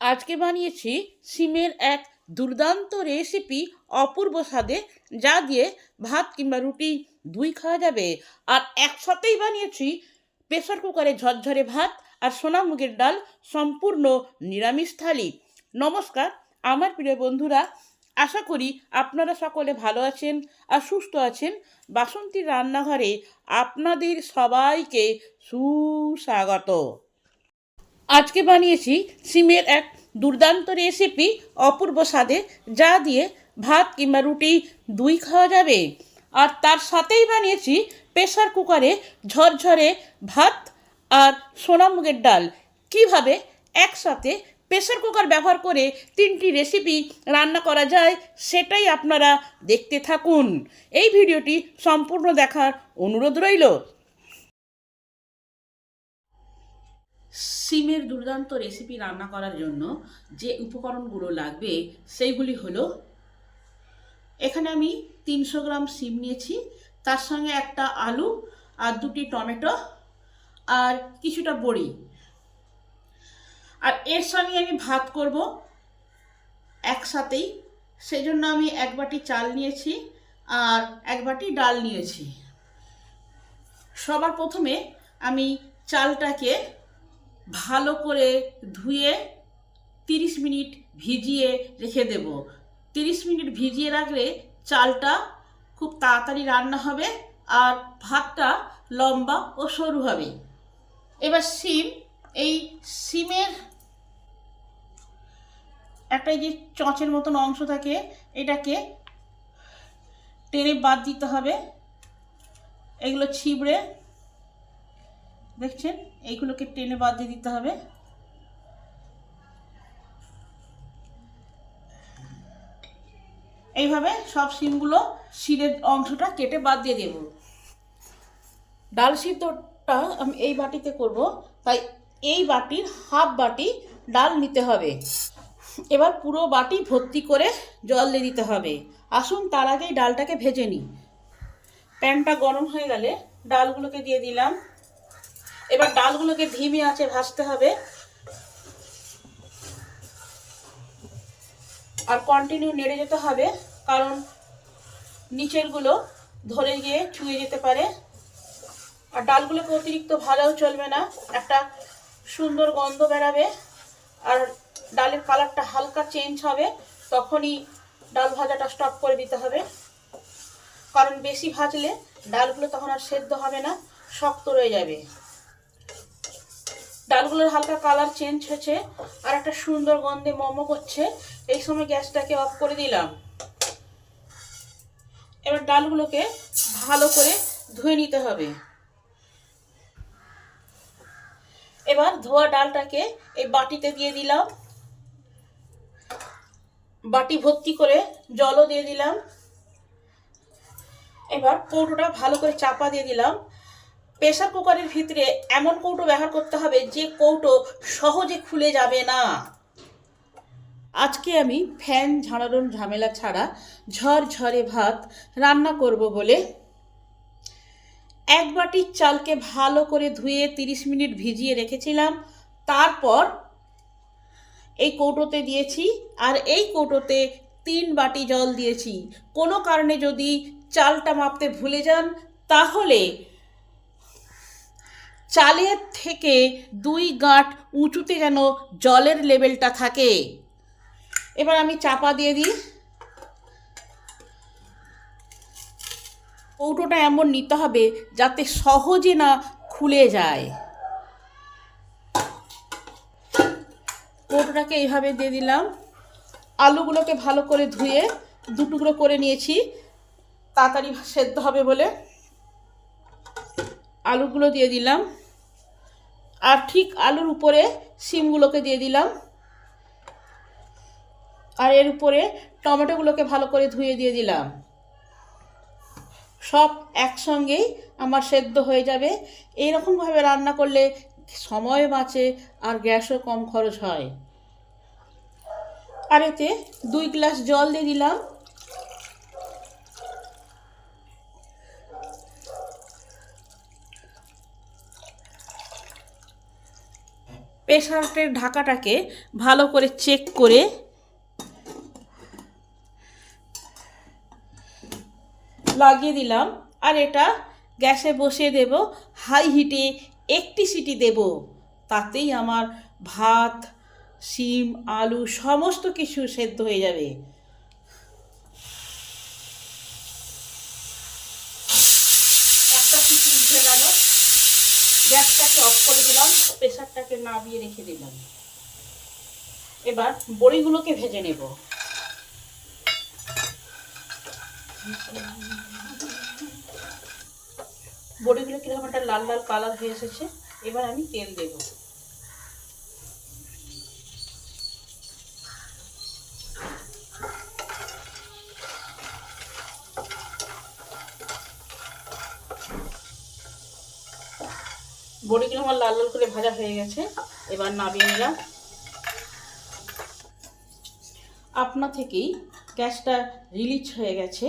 আজকে বানিয়েছি সিমের এক দুর্দান্ত রেসিপি অপূর্ব স্বাদে, যা দিয়ে ভাত কিংবা রুটি দুই খাওয়া যাবে। আর একসাথেই বানিয়েছি প্রেসার কুকারে ঝরঝরে ভাত আর সোনা মুগের ডাল সম্পূর্ণ নিরামিষ থালি। নমস্কার, আমার প্রিয় বন্ধুরা, আশা করি আপনারা সকলে ভালো আছেন আর সুস্থ আছেন। বাসন্তী রান্নাঘরে আপনাদের সবাইকে সুস্বাগত। আজকে বানিয়েছি সিমের এক দুর্দান্ত রেসিপি অপূর্ব স্বাদে, যা দিয়ে ভাত কিংবা রুটি দুই খাওয়া যাবে। আর তার সাথেই বানিয়েছি প্রেসার কুকারে ঝরঝরে ভাত আর সোনা মুগের ডাল। কীভাবে একসাথে প্রেসার কুকার ব্যবহার করে তিনটি রেসিপি রান্না করা যায়, সেটাই আপনারা দেখতে থাকুন। এই ভিডিওটি সম্পূর্ণ দেখার অনুরোধ রইল। সিমের দুর্দান্ত রেসিপি রান্না করার জন্য যে উপকরণগুলো লাগবে, সেইগুলি হলো, এখানে আমি তিনশো গ্রাম সিম নিয়েছি, তার সঙ্গে একটা আলু আর দুটি টমেটো আর কিছুটা বড়ি। আর এর সঙ্গে আমি ভাত করব একসাথেই সেই জন্য আমি এক বাটি চাল নিয়েছি আর এক বাটি ডাল নিয়েছি। সবার প্রথমে আমি চালটাকে ভালো করে ধুয়ে তিরিশ মিনিট ভিজিয়ে রেখে দেব। তিরিশ মিনিট ভিজিয়ে রাখলে চালটা খুব তাড়াতাড়ি রান্না হবে আর ভাতটা লম্বা ও সরু হবে। এবার সিম এই সিমের একটা যে চঁচের মতন অংশ থাকে, এটাকে টেনে বাদ দিতে হবে। এগুলো ছিবড়ে দেখছেন? এইগুলোকে টেনে বাদ দিয়ে দিতে হবে। এইভাবে সব সিমগুলো শিরের অংশটা কেটে বাদ দিয়ে দেব। ডাল সিদ্ধটা আমি এই বাটিতে করব, তাই এই বাটির হাফ বাটি ডাল নিতে হবে। এবার পুরো বাটি ভর্তি করে জল দিয়ে দিতে হবে। আসুন, তার আগেই ডালটাকে ভেজে নিই। প্যানটা গরম হয়ে গেলে ডালগুলোকে দিয়ে দিলাম। এবার ডালগুলোকে ধিমে আছে ভাজতে হবে। আর কন্টিনিউ নেড়ে যেতে হবে, কারণ নিচেরগুলো ধরে গিয়ে ছুঁয়ে যেতে পারে। আর ডালগুলোকে অতিরিক্ত ভাজাও চলবে না, একটা সুন্দর গন্ধ বেরাবে। আর ডালের কালারটা হালকা চেঞ্জ হবে, তখনই ডাল ভাজাটা স্টপ করে দিতে হবে। কারণ বেশি ভাজলে ডালগুলো তখন আর সেদ্ধ হবে না, শক্ত রয়ে যাবে। ডালগুলোর হালকা কালার চেঞ্জ হয়েছে, আর একটা সুন্দর গন্ধে মোমো করছে। এই সময় গ্যাসটাকে অফ করে দিলাম। এবার ডালগুলোকে ভালো করে ধুয়ে নিতে হবে। এবার ধোয়া ডালটাকে এই বাটিতে দিয়ে দিলাম। বাটি ভর্তি করে জলও দিয়ে দিলাম। এবার কৌটোটা ভালো করে চাপা দিয়ে দিলাম। প্রেসার কুকারের ভিতরে এমন কৌটো ব্যবহার করতে হবে যে কৌটো সহজে খুলে যাবে না। আজকে আমি ফ্যান ঝাড়ানোর ঝামেলা ছাড়া ঝরঝরে ভাত রান্না করব বলে এক বাটির চালকে ভালো করে ধুয়ে তিরিশ মিনিট ভিজিয়ে রেখেছিলাম। তারপর এই কৌটোতে দিয়েছি আর এই কৌটোতে তিন বাটি জল দিয়েছি। কোনো কারণে যদি চালটা মাপতে ভুলে যান, তাহলে চালের থেকে দুই গাঁট উঁচুতে যেন জলের লেভেলটা থাকে। এবার আমি চাপা দিয়ে দিই। কৌটোটা এমন নিতে হবে যাতে সহজে না খুলে যায়। কৌটোটাকে এইভাবে দিয়ে দিলাম। আলুগুলোকে ভালো করে ধুয়ে দুটুকরো করে নিয়েছি। তাড়াতাড়ি সেদ্ধ হবে বলে। আলুগুলো দিয়ে দিলাম। আর ঠিক আলুর উপরে সিমগুলোকে দিয়ে দিলাম। আর এর উপরে টমেটোগুলোকে ভালো করে ধুয়ে দিয়ে দিলাম। সব একসঙ্গেই আমার সেদ্ধ হয়ে যাবে। এইরকমভাবে রান্না করলে সময় বাঁচে আর গ্যাসও কম খরচ হয়। আর এতে দুই গ্লাস জল দিয়ে দিলাম। প্রেশারের ঢাকাটাকে ভালো করে চেক করে লাগিয়ে দিলাম। আর এটা গ্যাসে বসিয়ে দেব। হাই হিটে একটি সিটি দেব। তাতেই আমার ভাত, শিম, আলু সমস্ত কিছু সেদ্ধ হয়ে যাবে একটা সিটি উঠে গেল গ্যাসটাকে অফ করে দিলাম প্রেশারটাকে নামিয়ে রেখে দিলাম। এবার বড়িগুলোকে ভেজে নেব। বড়িগুলো কীরকম একটা লাল লাল কালার হয়ে এসেছে, এবার আমি তেল দেব। বড়িগুলো আমার লাল লাল করে ভাজা হয়ে গেছে। এবার নামিয়ে নিলাম। আপনা থেকেই গ্যাসটা রিলিজ হয়ে গেছে।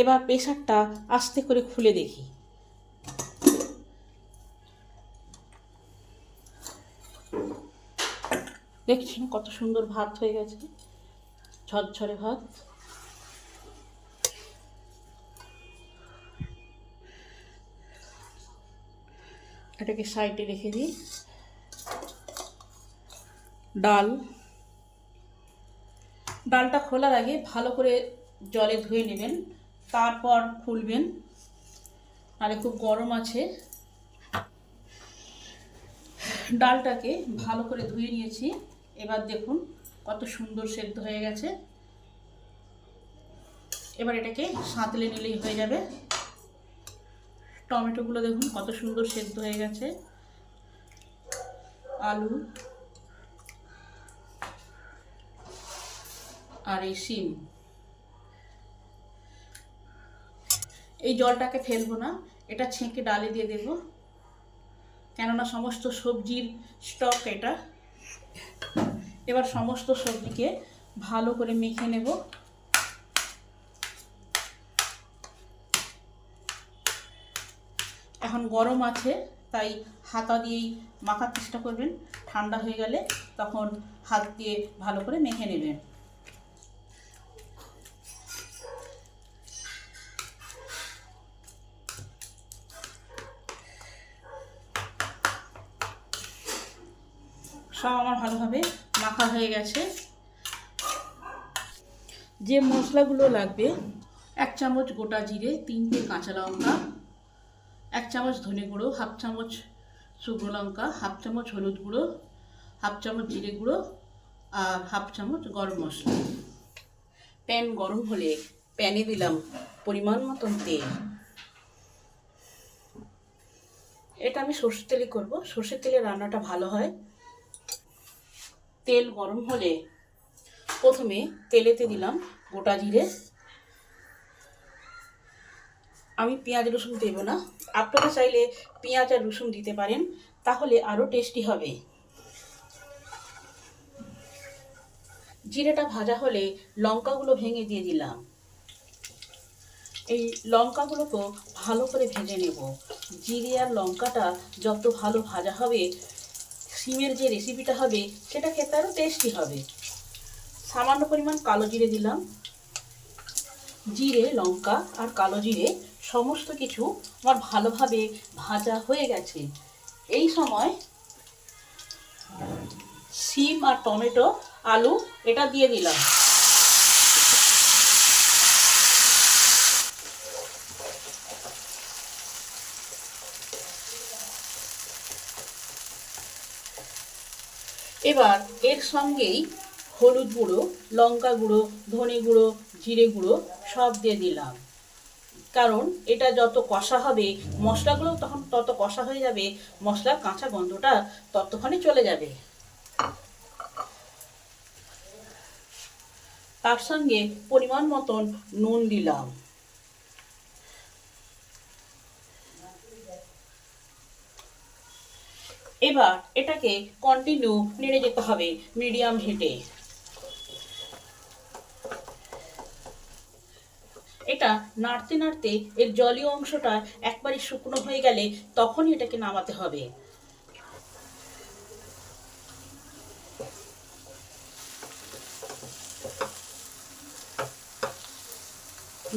এবার প্রেশারটা আস্তে করে খুলে দেখি। দেখছেন কত সুন্দর ভাত হয়ে গেছে। ঝরঝরে ভাত। এটাকে সাইডে রেখে দিই। ডাল। ডালটা খোলার আগে ভালো করে জলে ধুয়ে নেবেন, তারপর খুলবেন। আরে খুব গরম আছে। ডালটাকে ভালো করে ধুয়ে নিয়েছি। এবার দেখুন কত সুন্দর সেদ্ধ হয়ে গেছে। এবার এটাকে সাঁতলে নিলেই হয়ে যাবে। টমেটোগুলো দেখুন, কত সুন্দর সেদ্ধ হয়ে গেছে। আলু আর এই শিম। এই জলটাকে ফেলব না, এটা ছেঁকে ডালে দিয়ে দেব। কেননা সমস্ত সবজির স্টক এটা। এবার সমস্ত সবজিকে ভালো করে মেখে নেব। এখন গরম আছে, তাই হাতা দিয়েই মাখার চেষ্টা করবেন। ঠান্ডা হয়ে গেলে তখন হাত দিয়ে ভালো করে মেখে নেবেন। সব আমার ভালোভাবে মাখা হয়ে গেছে। যে মশলাগুলো লাগবে, এক চামচ গোটা জিরে, তিনটে কাঁচা লঙ্কা এক চামচ ধনে গুঁড়ো, হাফ চামচ শুকনো লঙ্কা, হাফ চামচ হলুদ গুঁড়ো, হাফ চামচ জিরে গুঁড়ো আর হাফ চামচ গরম মশলা। প্যান গরম হলে প্যানে দিলাম পরিমাণ মতন তেল। এটা আমি সর্ষের তেলে করব। সর্ষের তেলে রান্নাটা ভালো হয়। তেল গরম হলে প্রথমে তেলেতে দিলাম গোটা জিরে আমি পেঁয়াজ রসুন দেব না। আপনারা চাইলে পেঁয়াজ আর রসুন দিতে পারেন, তাহলে আরও টেস্টি হবে। জিরেটা ভাজা হলে লঙ্কাগুলো ভেঙে দিয়ে দিলাম। এই লঙ্কাগুলোকেও ভালো করে ভেজে নেব। জিরে আর লঙ্কাটা যত ভালো ভাজা হবে, সিমের যে রেসিপিটা হবে, সেটা খেতে আরও টেস্টি হবে। সামান্য পরিমাণ কালো জিরে দিলাম। জিরে, লঙ্কা আর কালো জিরে সমস্ত কিছু আমার ভালোভাবে ভাজা হয়ে গেছে। এই সময় সিম আর টমেটো, আলু, এটা দিয়ে দিলাম। এবার এর সঙ্গেই হলুদ গুঁড়ো, লঙ্কা গুঁড়ো, ধনে গুঁড়ো, জিরে গুঁড়ো সব দিয়ে দিলাম। কারণ এটা যত কষা হবে, মশলাগুলো তখন তত কষা হয়ে যাবে, মশলার কাঁচা গন্ধটা ততক্ষণে চলে যাবে। তার সঙ্গে পরিমাণ মতন নুন দিলাম। এবার এটাকে কন্টিনিউ নেড়ে যেতে হবে মিডিয়াম হিটে। এটা নাড়তে নাড়তে এর জলীয় অংশটা একবারে শুকনো হয়ে গেলে তখনই এটাকে নামাতে হবে।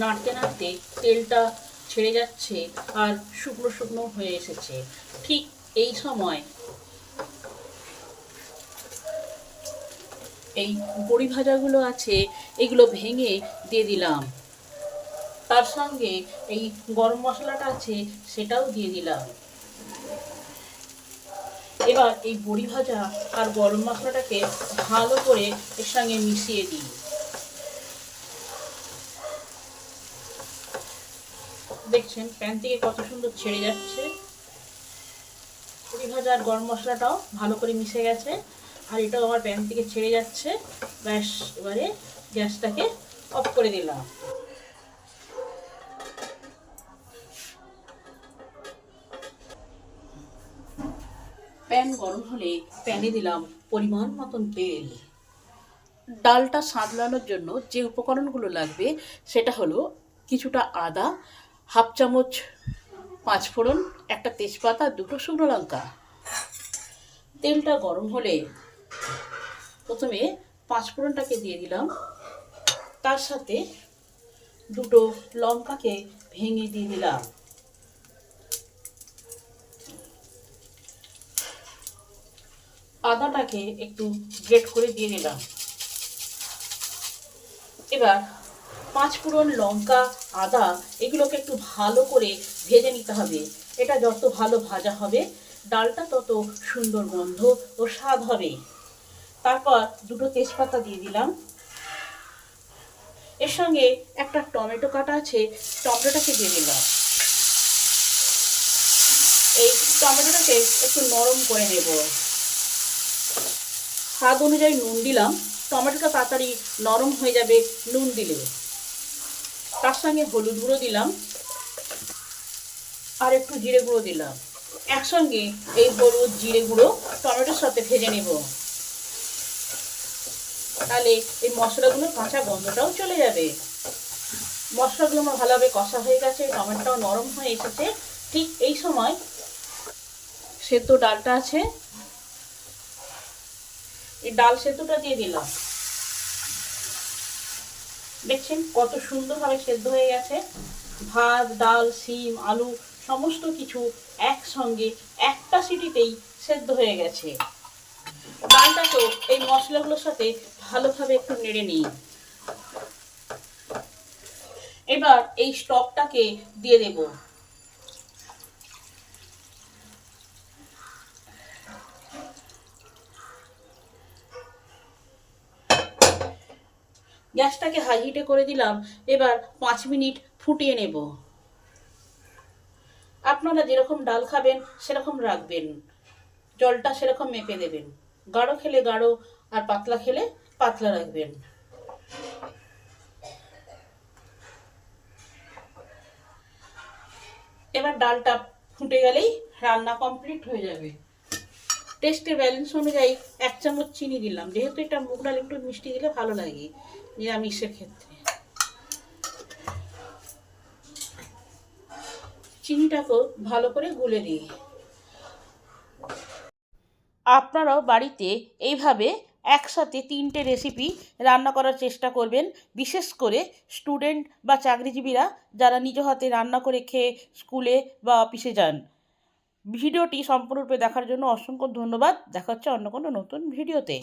নাড়তে নাড়তে তেলটা ছেড়ে যাচ্ছে আর শুকনো শুকনো হয়ে এসেছে। ঠিক এই সময় এই বড়ি ভাজাগুলো আছে, এগুলো ভেঙে দিয়ে দিলাম। তার সঙ্গে এই গরম মশলাটা আছে সেটাও দিয়ে দিলাম। এবার এই বড়ি ভাজা আর গরম মশলাটাকে ভালো করে এর সঙ্গে মিশিয়ে দিই। দেখছেন প্যান থেকে কত সুন্দর ছেড়ে যাচ্ছে। বড়ি ভাজা আর গরম মশলাটাও ভালো করে মিশে গেছে আর এটাও আমার প্যান থেকে ছেড়ে যাচ্ছে। ব্যাস, এবারে গ্যাসটাকে অফ করে দিলাম। প্যান গরম হলে প্যানে দিলাম পরিমাণ মতন তেল। ডালটা সাঁতলানোর জন্য যে উপকরণগুলো লাগবে সেটা হলো কিছুটা আদা, হাফ চামচ পাঁচফোড়ন একটা তেজপাতা, দুটো শুকনো লঙ্কা। তেলটা গরম হলে প্রথমে পাঁচফোড়নটাকে দিয়ে দিলাম। তার সাথে দুটো লঙ্কাকে ভেঙে দিয়ে দিলাম। আদাটাকে একটু গ্রেট করে দিয়ে দিলাম এবার পাঁচ ফোড়ন লঙ্কা, আদা, এগুলোকে একটু ভালো করে ভেজে নিতে হবে। এটা যত ভালো ভাজা হবে, ডালটা তত সুন্দর গন্ধ ও স্বাদ হবে। তারপর দুটো তেজপাতা দিয়ে দিলাম। এর সঙ্গে একটা টমেটো কাটা আছে, টমেটোটাকে দিয়ে দিলাম। এই টমেটোটাকে একটু নরম করে নেব। স্বাদ অনুযায়ী নুন দিলাম। টমেটোটা তাড়াতাড়ি নরম হয়ে যাবে, নুন দিলে তার সঙ্গে হলুদ গুঁড়ো দিলাম। আর একটু জিরে গুঁড়ো দিলাম। একসঙ্গে এই হলুদ, জিরে গুঁড়ো, টমেটোর সাথে ভেজে নেব। তাহলে এই মশলাগুলোর কাঁচা গন্ধটাও চলে যাবে। মশলাগুলো আমার ভালোভাবে কষা হয়ে গেছে টমেটোটাও নরম হয়ে এসেছে। ঠিক এই সময় সেদ্ধ ডালটা আছে ডাল সেদ্ধটা দিয়ে দিলাম। দেখছেন কত সুন্দরভাবে সেদ্ধ হয়ে গেছে। ভাত, ডাল, শিম, আলু সমস্ত কিছু একসঙ্গে একটা সিটিতেই সেদ্ধ হয়ে গেছে। ডালটাকেও এই মশলাগুলোর সাথে ভালোভাবে একটু নেড়ে নিই। এবার এই স্টকটাকে দিয়ে দেব। গ্যাসটাকে হাই হিটে করে দিলাম, এবার পাঁচ মিনিট ফুটিয়ে নেব। আপনারা যেরকম ডাল খাবেন, সেরকম রাখবেন। জলটা সেরকম মেপে দেবেন। গাঢ় খেলে গাঢ়, আর পাতলা খেলে পাতলা রাখবেন। এবার ডালটা ফুটে গেলেই রান্না কমপ্লিট হয়ে যাবে। টেস্টের ব্যালেন্স অনুযায়ী এক চামচ চিনি দিলাম। যেহেতু এটা মুগ ডাল, একটু মিষ্টি দিলে ভালো লাগে। নিরামিষের ক্ষেত্রে। চিনিটাকেও ভালো করে গুলে দিই আপনারাও বাড়িতে এইভাবে একসাথে তিনটে রেসিপি রান্না করার চেষ্টা করবেন। বিশেষ করে স্টুডেন্ট বা চাকরিজীবীরা যারা নিজ হাতে রান্না করে খেয়ে স্কুলে বা অফিসে যান। ভিডিওটি সম্পূর্ণরূপে দেখার জন্য অসংখ্য ধন্যবাদ। দেখা হচ্ছে অন্য কোনো নতুন ভিডিওতে।